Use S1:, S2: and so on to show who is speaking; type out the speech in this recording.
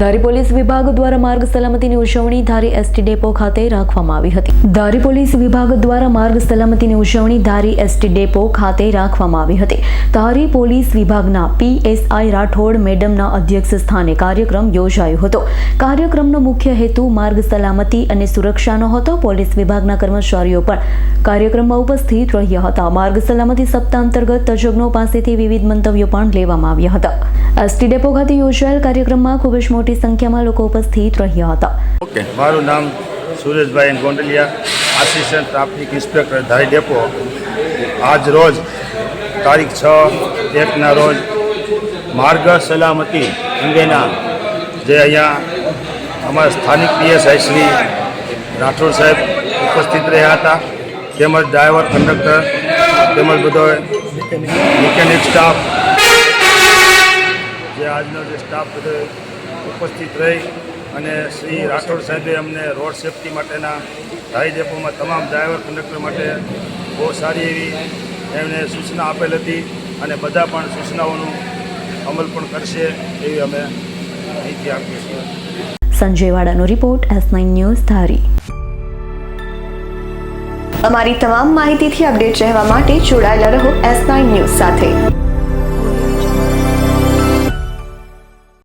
S1: ધારી police વિભાગ દ્વારા માર્ગ સલામતીની ઉજવણી ધારી એસટી ડેપો ખાતે રાખવામાં આવી હતી. ધારી પોલીસ વિભાગ દ્વારા માર્ગ સલામતીની ઉજવણી ધારી એસટી ડેપો ખાતે રાખવામાં આવી હતી. ધારી પોલીસ વિભાગના પીએસઆઈ રાઠોડ મેડમના અધ્યક્ષ સ્થાને કાર્યક્રમ યોજાયો હતો. કાર્યક્રમનો મુખ્ય હેતુ માર્ગ સલામતી અને સુરક્ષાનો હતો. પોલીસ વિભાગના કર્મચારીઓ પણ કાર્યક્રમમાં ઉપસ્થિત રહ્યા હતા. માર્ગ સલામતી સપ્તાહ અંતર્ગત તજજ્ઞો પાસેથી વિવિધ મંતવ્યો પણ લેવામાં આવ્યા હતા. એસટી ડેપો ખાતે યોજાયેલ કાર્યક્રમમાં ખૂબ જ મોટી સંખ્યામાં લોકો ઉપસ્થિત રહ્યા હતા.
S2: ઓકે, મારું નામ Sureshbhai Gondaliya assistant traffic inspector Dhari depot. આજ રોજ તારીખ છ, એકના રોજ માર્ગ સલામતી અંગેના જે અહીંયા અમારા સ્થાનિક પીએસઆઈ શ્રી રાઠોડ સાહેબ ઉપસ્થિત રહ્યા હતા, તેમજ ડ્રાઈવર કંડક્ટર તેમજ બધો મિકેનિક સ્ટાફ જે આજનો જે સ્ટાફ બધો ઉપસ્થિત રહી અને શ્રી રાઠોડ સાહેબે અમને રોડ સેફટી માટેના ધારી ડેપોમાં તમામ ડ્રાઈવર કંડક્ટર માટે બહુ સારી એવી એમને સૂચના આપેલ હતી અને બધા પણ સૂચનાઓનું અમલ પણ કરશે એવી અમે માહિતી આપીએ છીએ.
S1: Sanjay વાડાનો report S nine news Dhari.
S3: અમારી તમામ માહિતીથી અપડેટ રહેવા માટે જોડાયેલા રહો એસ નાઇન ન્યૂઝ સાથે.